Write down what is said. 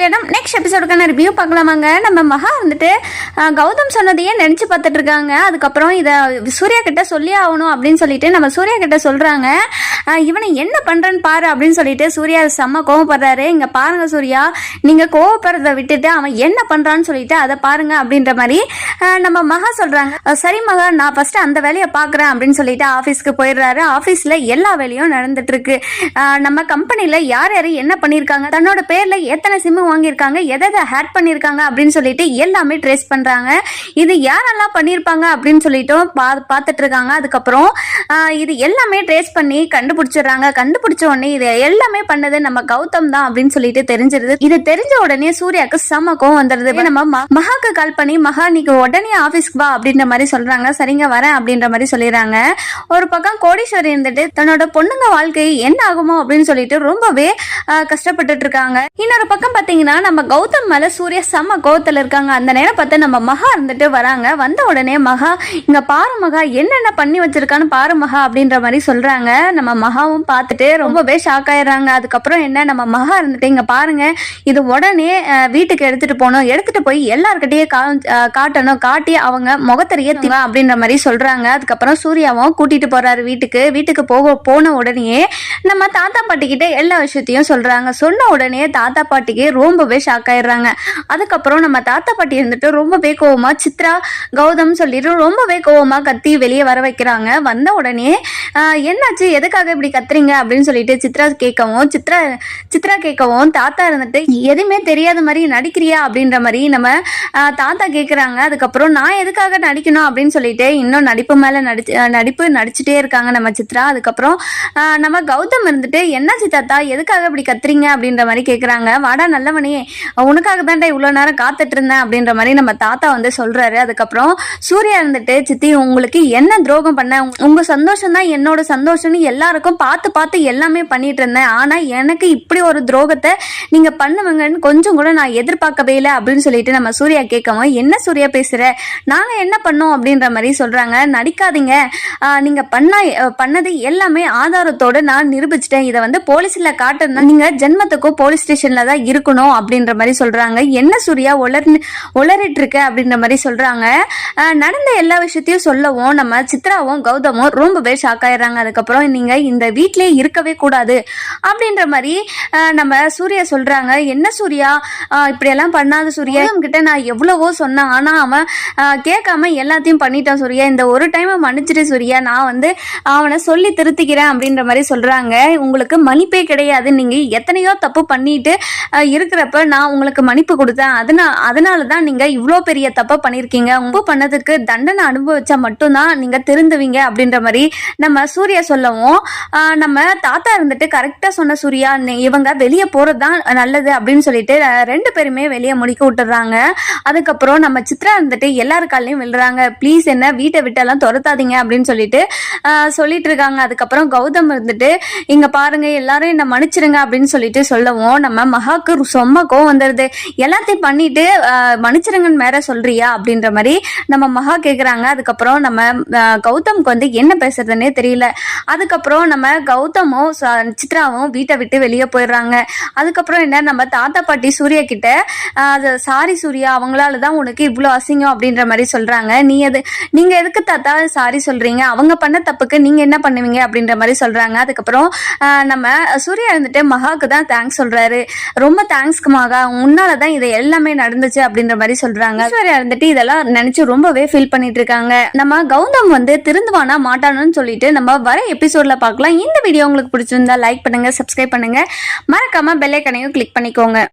கல்யாணம் next எபிசோடுக்கான review பார்க்கலாமாங்க. நம்ம மகா வந்துட்டு கௌதம் சொன்னதையே நினச்சி பார்த்துட்டு இருக்காங்க அதுக்கப்புறம் இதை சூர்யா கிட்ட சொல்லி ஆகணும் அப்படின்னு சொல்லிட்டு நம்ம சூர்யா கிட்ட சொல்கிறாங்க இவனை என்ன பண்ணுறேன்னு பாரு அப்படின்னு சொல்லிட்டு சூர்யா செம்ம கோவப்படுறாரு. இங்கே பாருங்க சூர்யா நீங்கள் கோவப்படுறதை விட்டுட்டு அவன் என்ன பண்ணுறான்னு சொல்லிட்டு அதை பாருங்க அப்படின்ற மாதிரி நம்ம மகா சொல்கிறாங்க சரி மகா நான் ஃபஸ்ட்டு அந்த வேலையை பார்க்குறேன் அப்படின்னு சொல்லிட்டு ஆஃபீஸ்க்கு போயிடுறாரு. ஆஃபீஸில் எல்லா வேலையும் நடந்துட்டு இருக்கு நம்ம கம்பெனியில் யார் யார் என்ன பண்ணியிருக்காங்க? தன்னோட பேரில் எத்தனை சிம்மு வாங்கியிருக்காங்க எதை எதை ஹேட் பண்ணியிருக்காங்க அப்படின்னு சொல்லிட்டு எல்லாமே ட்ரேஸ் பண்ணுறாங்க இது யாரெல்லாம் பண்ணியிருப்பாங்க அப்படின்னு சொல்லிட்டும் பா பார்த்துட்டு இருக்காங்க அதுக்கப்புறம் இது எல்லாமே ட்ரேஸ் பண்ணி கண்டுபிடிச்சிடுறாங்க. கண்டுபிடிச்ச உடனே இது எல்லாமே பண்ணது நம்ம கௌதம் தான் அப்படின்னு சொல்லிட்டு தெரிஞ்சிருது. இது தெரிஞ்ச உடனே சூர்யாவுக்கு செம்ம கோவம் வந்துடுது. நம்ம ம- மகாக்கு கால் பண்ணி மகா நீக்கு உடனே ஆஃபீஸ்க்கு வா அப்படின்ற மாதிரி சொல்றாங்க. சரிங்க வரேன் அப்படின்ற மாதிரி சொல்லிடுறாங்க. ஒரு பக்கம் கோடீஸ்வரி இருந்துட்டு தன்னோட பொண்ணுங்க வாழ்க்கை என்ன ஆகுமோ? அப்படின்னு சொல்லிட்டு ரொம்பவே ஆஹ், கஷ்டப்பட்டுட்டு இருக்காங்க இன்னொரு பக்கம் பார்த்தீங்கன்னா நம்ம கௌதம் மேலே சூர்யா செம்ம கோவத்தில் இருக்காங்க. அந்த நேரம் பார்த்து நம்ம மகா இருந்துட்டு வராங்க. வந்த உடனே மகா இங்கே பாரு மகா என்னென்ன பண்ணி வச்சிருக்கான்னு பாரு மகா அப்படின்ற மாதிரி சொல்கிறாங்க நம்ம மகாவும் பார்த்துட்டு ரொம்பவே ஷாக் ஆயிடுறாங்க. அதுக்கப்புறம் என்ன நம்ம மகா இருந்துட்டு இங்கே பாருங்க இது உடனே வீட்டுக்கு எடுத்துகிட்டு போகணும். எடுத்துகிட்டு போய் எல்லார்கிட்டயே காட்டணும். காட்டி அவங்க முகத்தறிய திவா அப்படின்ற மாதிரி சொல்கிறாங்க அதுக்கப்புறம் சூர்யாவும் கூட்டிகிட்டு போகிறாரு வீட்டுக்கு. வீட்டுக்கு போக போன உடனே நம்ம தாத்தா பாட்டிக்கிட்ட எல்லா விஷயத்தையும் சொல்கிறாங்க சொன்ன உடனே தாத்தா பாட்டிக்கு ரொம்பவே ஷாக் ஆயிடுறாங்க. அதுக்கப்புறம் நம்ம தாத்தா பாட்டி இருந்துட்டு ரொம்பவே கோவமா சித்ரா கௌதம் சொல்லிட்டு ரொம்பவே கோவமா கத்தி வெளியே வர வைக்கிறாங்க. வந்த உடனே என்னாச்சு? எதுக்காக இப்படி கத்துறீங்க? அப்படின்னு சொல்லிட்டு சித்ரா கேட்கவும் சித்ரா சித்ரா கேட்கவும் தாத்தா இருந்துட்டு எதுவுமே தெரியாத மாதிரி நடிக்கிறியா? அப்படின்ற மாதிரி நம்ம தாத்தா கேட்குறாங்க அதுக்கப்புறம் நான் எதுக்காக நடிக்கணும்? அப்படின்னு சொல்லிட்டு இன்னும் நடிப்பு மேலே நடிச்சு நடிப்பு நடிச்சுட்டே இருக்காங்க நம்ம சித்ரா. அதுக்கப்புறம் நம்ம கௌதம் இருந்துட்டு என்னாச்சு தாத்தா? எதுக்காக இப்படி கத்துறீங்க? அப்படின்ற மாதிரி கேட்குறாங்க வாடா நல்ல நல்லவனே உனக்காக தான்டா இவ்வளோ நேரம் காத்துட்டு இருந்தேன் அப்படின்ற மாதிரி நம்ம தாத்தா வந்து சொல்றாரு. அதுக்கப்புறம் சூர்யா இருந்துட்டு சித்தி உங்களுக்கு என்ன துரோகம் பண்ண? உங்க- சந்தோஷம் தான் என்னோட சந்தோஷம்னு எல்லாருக்கும் பார்த்து பார்த்து எல்லாமே பண்ணிட்டு இருந்தேன். ஆனா எனக்கு இப்படி ஒரு துரோகத்தை நீங்க பண்ணுவீங்கன்னு கொஞ்சம் கூட நான் எதிர்பார்க்கவே இல்லை அப்படின்னு சொல்லிட்டு நம்ம சூர்யா கேட்கவும் என்ன சூர்யா பேசுற? நாங்க என்ன பண்ணோம்? அப்படின்ற மாதிரி சொல்றாங்க. நடிக்காதீங்க. நீங்கள் நீங்க பண்ண பண்ணது எல்லாமே ஆதாரத்தோட நான் நிரூபிச்சிட்டேன். இதை வந்து போலீஸ்ல காட்டணும் நீங்க ஜென்மத்துக்கும் போலீஸ் ஸ்டேஷன்ல தான் இருக்கணும். அப்படின்ற மாதிரி சொல்றாங்க. என்ன சூர்யா உளர் உளறிட்டு இருக்க அப்படின்ற மாதிரி சொல்றாங்க. நடந்த எல்லா விஷயத்தையும் சொல்லவும் நம்ம சித்ராவும் கௌதமும் ரொம்பவே ஷாக் ஆயிடுறாங்க. அதுக்கப்புறம் நீங்க இந்த வீட்லயே இருக்கவே கூடாது அப்படின்ற மாதிரி நம்ம சூர்யா சொல்றாங்க. என்ன சூர்யா? இப்படியெல்லாம் பண்ணாத சூர்யா. கிட்ட நான் எவ்வளவோ சொன்னேன். ஆனா அவன் கேட்காம எல்லாத்தையும் பண்ணிட்டான் சூர்யா. இந்த ஒரு டைம் மன்னிச்சிட்டு சூர்யா. நான் வந்து அவனை சொல்லி திருத்திக்கிறேன் அப்படின்ற மாதிரி சொல்றாங்க. உங்களுக்கு மன்னிப்பே கிடையாது. நீங்க எத்தனையோ தப்பு பண்ணிட்டு இருக்க இருக்கிறப்ப நான் உங்களுக்கு மன்னிப்பு கொடுத்தேன். அதனால அதனால தான் நீங்க இவ்வளோ பெரிய தப்பை பண்ணியிருக்கீங்க உப்பு பண்ணதுக்கு தண்டனை அனுபவிச்சா மட்டும்தான் நீங்க திருந்துவீங்க அப்படின்ற மாதிரி நம்ம சூர்யா சொல்லவும் நம்ம தாத்தா இருந்துட்டு கரெக்டாக சொன்ன சூர்யா இவங்க வெளியே போகிறது தான் நல்லது அப்படின்னு சொல்லிட்டு ரெண்டு பேருமே வெளியே முடிக்க விட்டுறாங்க. அதுக்கப்புறம் நம்ம சித்ரா இருந்துட்டு எல்லாருக்காலையும் விழுறாங்க. ப்ளீஸ் என்ன வீட்டை விட்டெல்லாம் துரத்தாதீங்க அப்படின்னு சொல்லிட்டு சொல்லிட்டு இருக்காங்க. அதுக்கப்புறம் கௌதம் இருந்துட்டு இங்க பாருங்க எல்லாரும் என்ன மன்னிச்சிருங்க அப்படின்னு சொல்லிட்டு சொல்லவும் நம்ம மகாக்கு செம்ம கோவம் வந்துடுது எல்லாத்தையும் பண்ணிட்டு ஆஹ் மன்னிச்சிருங்கன்னு மேல சொல்றியா? அப்படின்ற மாதிரி நம்ம மகா கேக்குறாங்க. அதுக்கப்புறம் நம்ம கௌதம்க்கு வந்து என்ன பேசுறதுன்னே தெரியல. அதுக்கப்புறம் நம்ம கௌதமும் சித்ராவும் வீட்டை விட்டு வெளியே போயிடுறாங்க. அதுக்கப்புறம் என்ன நம்ம தாத்தா பாட்டி சூர்யா கிட்ட சாரி சூர்யா அவங்களால தான் உனக்கு இவ்வளோ அசிங்கம் அப்படின்ற மாதிரி சொல்றாங்க. நீ எது நீங்க எதுக்கு தாத்தா சாரி சொல்றீங்க? அவங்க பண்ண தப்புக்கு நீங்க என்ன பண்ணுவீங்க? அப்படின்ற மாதிரி சொல்றாங்க. அதுக்கப்புறம் நம்ம சூர்யா இருந்துட்டு மகாக்கு தான் தேங்க்ஸ் சொல்றாரு. ரொம்ப தேங்க்ஸ் தேங்க்ஸ்க்கு மகா உன்னால தான் இது எல்லாமே நடந்துச்சு அப்படின்ற மாதிரி சொல்றாங்க. ஐஸ்வர்யா இருந்துட்டு இதெல்லாம் நினைச்சு ரொம்பவே ஃபீல் பண்ணிட்டு இருக்காங்க. நம்ம கௌதம் வந்து திருந்துவானா மாட்டானுன்னு சொல்லிட்டு நம்ம வர எபிசோட்ல பார்க்கலாம். இந்த வீடியோ உங்களுக்கு பிடிச்சிருந்தா லைக் பண்ணுங்க சப்ஸ்கிரைப் பண்ணுங்க. மறக்காம பெல்லைக்கனையும் கிளிக் பண்ணிக்கோங்க.